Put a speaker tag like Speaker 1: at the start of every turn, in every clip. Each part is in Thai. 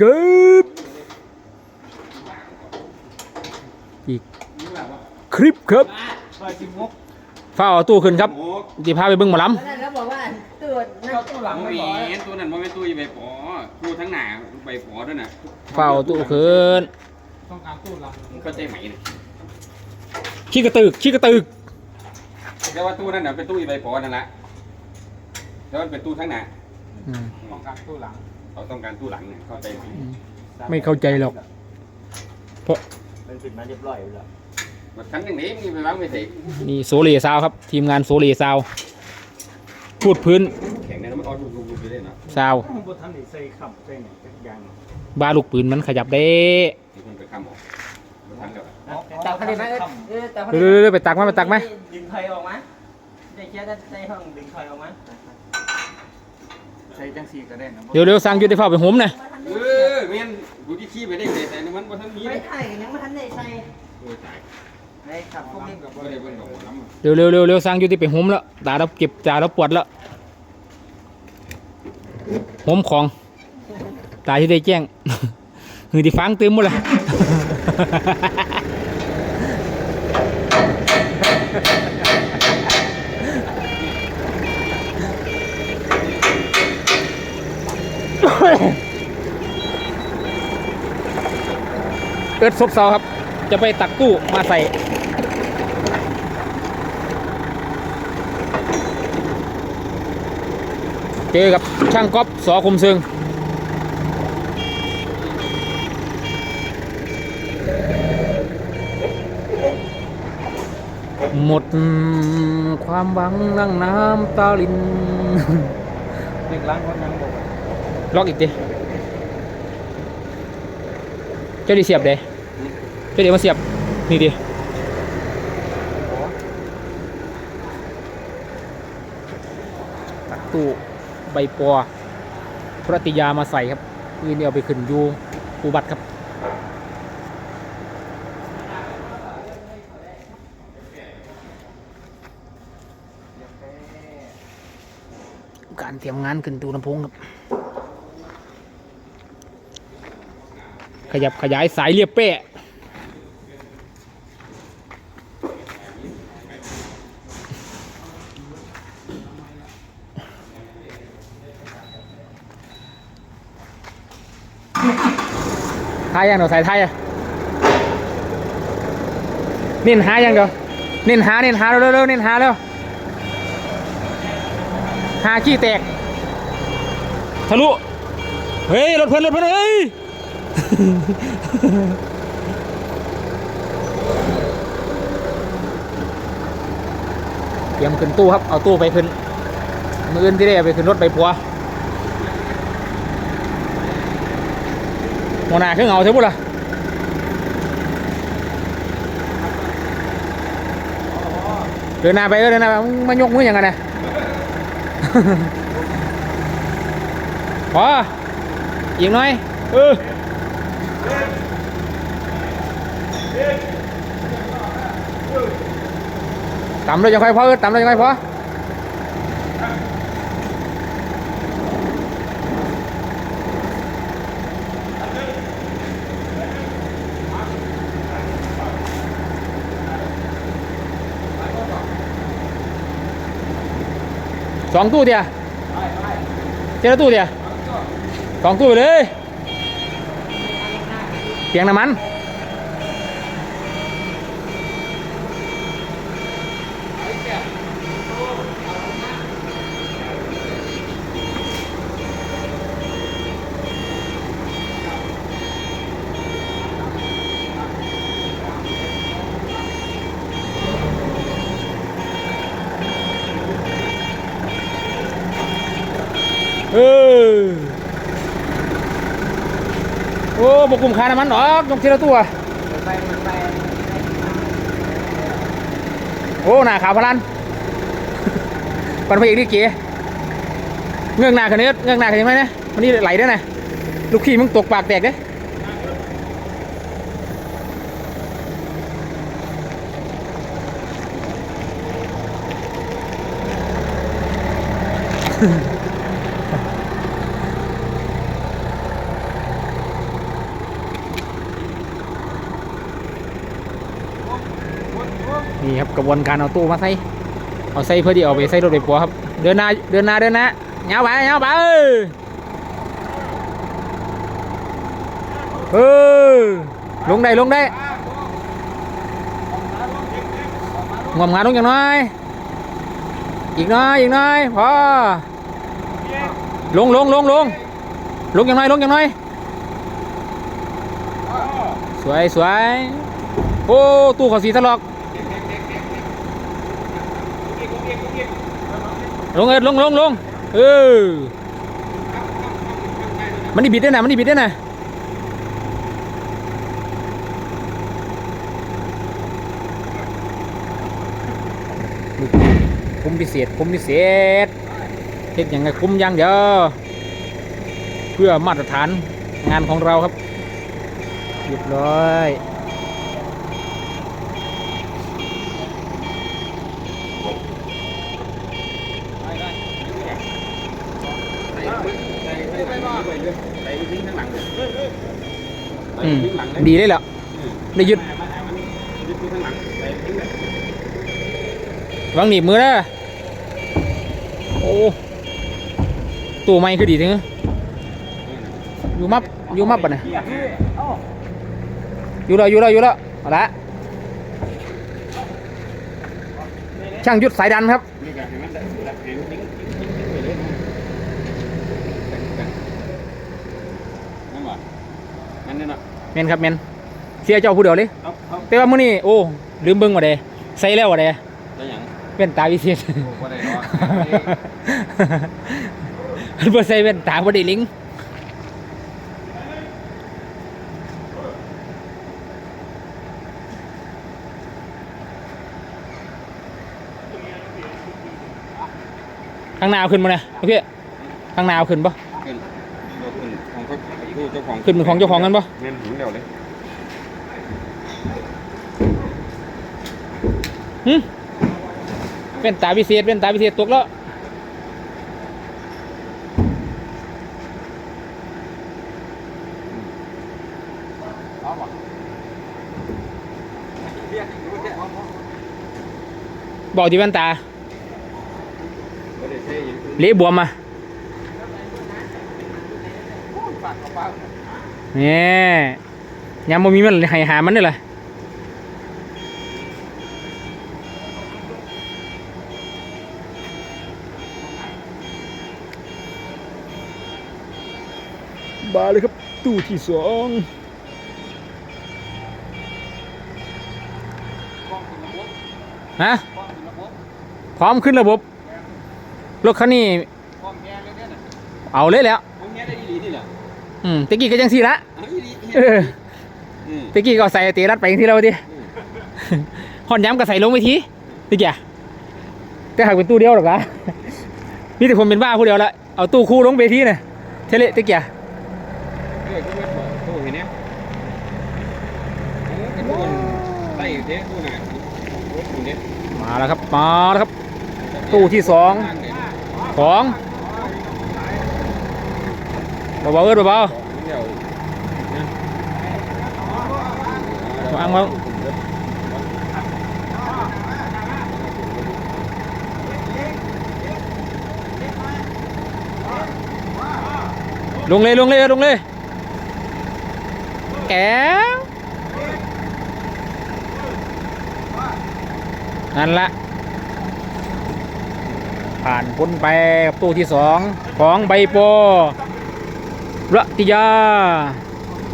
Speaker 1: ครับอีกคลิปครับฝ้าเอาตู้ขึ้นครับจีพาไปเบิ้งหมอล
Speaker 2: แล้วนั่นเขาบอกว่าตัวนั่น
Speaker 3: ตู้หลังไม่เห็นตัวนั้นมันเป็นตู้ใบปอตู้ทั้งหนาใบปอด้วยน่ะำ
Speaker 1: ฝ้าเอาตู้ขึ้น
Speaker 3: มันก็ใจไหมนี่
Speaker 1: ขี้กระตึกขี้กระตึก
Speaker 3: แต่ว่าตู้นั้นน่ะเป็นตู้ใบปอนั่นแหละแล้วมันเป็นตู้ทั้งหนา
Speaker 1: อืม
Speaker 3: ต้องการตู้หลัง เขาต้องการตู้หลังเนี่ยเข้าใจไหม
Speaker 1: ไม่เข้าใจหรอก เพราะ
Speaker 4: มันปิดมาเรียบร้อยแล้ว
Speaker 3: มันคันอย่างนี้มีไปวางไม่เสก
Speaker 1: นี่โซเลซาวครับ ทีมงานโซเลซาวพูดพื้น
Speaker 3: แข็งเนี่ยมันเอาลูกๆไปเลยนะ
Speaker 1: ซาว
Speaker 4: บนทำนี่ใส่ขับใส่เนี่ยจักอยาง
Speaker 1: บาลูกปืนมันขยับได้
Speaker 3: ที่มันไปข้ามออกมันทันกับ
Speaker 2: ตักผลิตไหมเออตักผลิต
Speaker 1: เร็วๆๆไปตักมาไปตักมา
Speaker 4: ดึงถอยออกมาได้เคียได้ใส่ห้องดึงถอยออกมา ใส่จังสีก็ได้นะ
Speaker 1: เร็วๆสั่งอยุติฟ้าไปห่มนะ
Speaker 3: เออเมียนกูที่ขี้ไปได้เลยแต่มันบ่ทันมี
Speaker 2: ไม่
Speaker 3: เลย
Speaker 2: ใช่ยังไม่ทันได้ใส่
Speaker 3: โอ้ยตาย
Speaker 2: ให้ขับพวกนี้
Speaker 3: ก็ได้เบิ่งดอกหมอลำ
Speaker 1: เร็วๆเร็วๆสั่งอยุติไปห่มแล้วตาเราเก็บตาเราปวดแล้วห่มของตาที่ได้แจ้ง หือที่ฟังเต็มหมดเลย เอิดซบเซาครับ จะไปตักตู้มาใส่ เจอกับช่างก๊อฟสอคมเซิงหมดความหวังนั่งน้ำตาลิน
Speaker 4: เด็กล้างคนยังบอก
Speaker 1: ล็อกอีกดิเจ้าดีเสียบเด้ เจ้าดีมาเสียบ นี่ดิตักตู้ใบปอพระติยามาใส่ครับคืนนี้เอาไปขึ้นอยูปูบัตรครับการเตรียมงานขึ้นตูน้ำพงครับ ขยับขยายสายเรียบเป้ทายยังเดี๋ยวสายทายอะเน้นหายังเดี๋ยวเน้นหาเน้นหาเร็วๆเร็วๆเน้นหาเร็วหาขี้แตกทะลุเฮ้ยรถเพื่อนรถเพื่อนเฮ้ยเตรียมขึ้นตู้ครับเอาตู้ไปขึ้นมืออื่นที่ได้เอาไปขึ้นรถไปปัว หัวหน้าขึ้นเอาใช่ปุ๊ล่ะเดินหน้าไปเออเดินหน้าไปมึงมายกมืออย่างไงนะพออีกหน่อยเออต่ำเลยยังค่อยพอเออต่ำเลยยังค่อยพอ สองตู้เดียวเจ้าตู้เดียวสองตู้ไปเลยเตียงน้ำมัน เออโอ้ บกุมค่าน้ำมันหรอกยกทีละตัวโอ้หน้าขาวพลันปันพระเอกนี่เก๋เงือกหน้าคันนี้เงือกหน้าคันนี้ไหมนี่ยมันนี่ไหลได้วยนะลูกขี้มึงตกปากแตกเด้ นี่ครับกระบวนการเอาตู้มาใส่เอาใส่เพื่อที่เอาไปใส่รถไปปัวครับ เดินหน้าเดินหน้าเดินหน้าเงาไปเงาไปเออลงได้ลงได้งวมงานลงอย่างน้อย อีกน้อยอีกน้อยพอลงลงลงลงลงอย่างน้อยลงอย่างน้อยสวยสวยโอ้ตู้ขาสีทะลอก ลงเอ็ดลงลงลงเออมันนี่บิดได้นะมันนี่บิดได้นะคุ้มพิเศษคุ้มพิเศษเฮ็ดยังไงคุ้มยังเดียวเพื่อมาตรฐานงานของเราครับเรียบร้อย อืมดีเลยเหรอได้ยึดวางหนีบมือนะโอ้ตัวไม่คือดีถึงอยู่มับอยู่มับปะเนี่ยอยู่แล้วอยู่แล้วอยู่แล้วเอาละช่างยุดสายดันครับ
Speaker 3: นั่นว่ะ นั่นเนี่ยเนาะ
Speaker 1: เมนครับเมนเสียเจ้าผู้เดียวเลย
Speaker 3: เอาเอา
Speaker 1: แต่ว่ามื้อนี้โอ้ลืมเบิ่งว่าเด้ใส่แล้วว่าเด้
Speaker 3: ได้หยัง
Speaker 1: เป็นตาวิเศษ
Speaker 3: โอ้บ่ได้หรอก
Speaker 1: บ่ใส่เป็นตาบ่ได้ลิงข้างหน้าเอาขึ้นมาเนี่ยโอเคข้างหน้าเอาขึ้นปะ
Speaker 3: ขึ้นยกขึ้นของ เขาผู้เจ้าของ
Speaker 1: ขึ้นเป็นของเจ้าของกันปะ
Speaker 3: เงินถึงเดียวเลย
Speaker 1: หึเป็นตาพิเศษเป็นตาพิเศษตกแล้วบอกที่แว่นตา
Speaker 3: บ่ได้ใช้หยัง
Speaker 1: เละบวมมา นี่ยยามบ่มีมันให้หามันนี่แหละบาเลยครับ ตู้ที่สองฮะพร้อมขึ้นระบบรถคันนี้
Speaker 3: พร้อมแย่เลยเนี่ยน่ะ
Speaker 1: เอาเลยแล้ว
Speaker 3: อื
Speaker 1: มตะกี้ก็ยังสี่ละ
Speaker 3: เอาอีหลี
Speaker 1: เออ
Speaker 3: อืม
Speaker 1: ตะกี้ก็ใส่เตะรัดไปอย่างที่เราดิหอนย้ำก็ใส่ลงไปทีตะกี้อะแต่หากเป็นตู้เดียวหรอกนะมีแต่ผมเป็นบ้าผู้เดียวละเอาตู้คู่ลงไปทีน่ะเทเลตะกี้อะ
Speaker 3: เอ้ยคุณเวทบอกตู้เห็นเนี่ยโอ้กระตุ้นไต่เท่ตู้น่ะรถอยู่เนี่ย
Speaker 1: มาแล้วครับมาแล้วครับ ตู้ที่สองของ เบาๆเอิ้นเบา
Speaker 3: เดี๋ยวนะ
Speaker 1: ๆวางวาลงเลยลงเลยลงเลยแกนั่นละผ่านพ้นไปกับตู้ที่สองของใบป ระติยา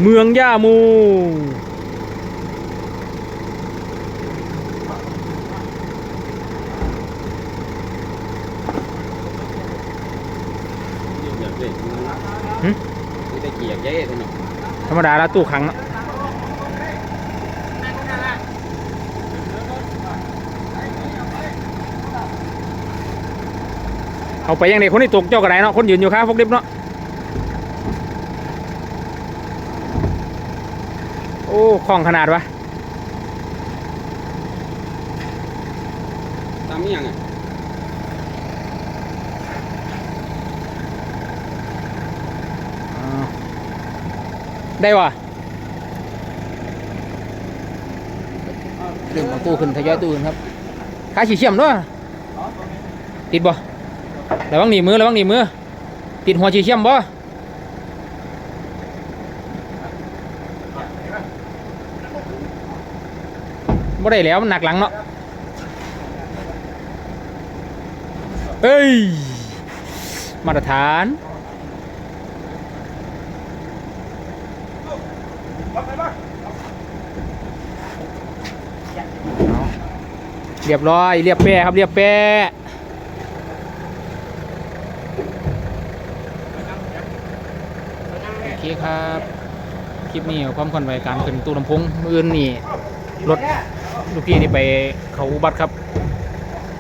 Speaker 1: เมืองย่ามูฮึ
Speaker 3: นี่ได้เกียร์เย้ท่านเนาะ
Speaker 1: ธรรมดาแล้วตู้ขังเนอะเอาไปยังไงคนที่ตกเจ้ากระไดเนาะคนยืนอยู่ข้างพวกดิบเนาะ อ้คล่องขนาดวะ
Speaker 3: ตามนี้ยังอะ
Speaker 1: อ่าได้วะริ่มเอาตู้ขึ้นทยอยตู้ขึ้นครับขาขี้เชี่ยมด้วยติดบ่ระวังหนีบมือระวังหนีบมือ ติดหัวขี้เชี่ยมบ่ บ่ได้แล้วมันหนักหลังเนาะเอ้ย มาตรฐานเรียบร้อย เรียบแปะครับ เรียบแปะโอเคครับ คลิปนี้ความค่อนไปการขึ้นตู้ลำพงมืออื่นนี่รถ ลูกพี่นี่ไปเขาอุบัติครับ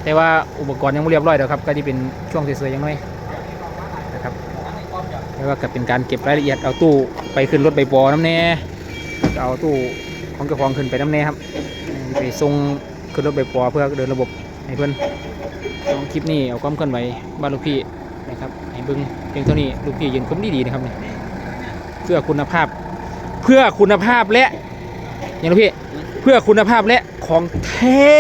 Speaker 1: แต่ว่าอุปกรณ์ยังไม่เรียบร้อยเดี๋ยวครับ ก็ที่เป็นช่วงสวยๆอยังน้อยนะครับแล้วก็เป็นการเก็บรายละเอียดเอาตู้ไปขึ้นรถใบปอน้ำแน่ก็เอาตู้ของเจ้าของขึ้นไปน้ำแน่ครับไปส่งขึ้นรถใบปอเพื่อเดินระบบให้เพื่อนลองคลิปนี้เอาความเคลื่อนไหวบ้านลูกพี่นะครับให้เบิ้งเพียงเท่านี้ลูกพี่ยืนคุ้มดีๆนะครับเนี่ยเพื่อคุณภาพ เพื่อคุณภาพและอย่างลูกพี่ พื่อคุณภาพและของแท้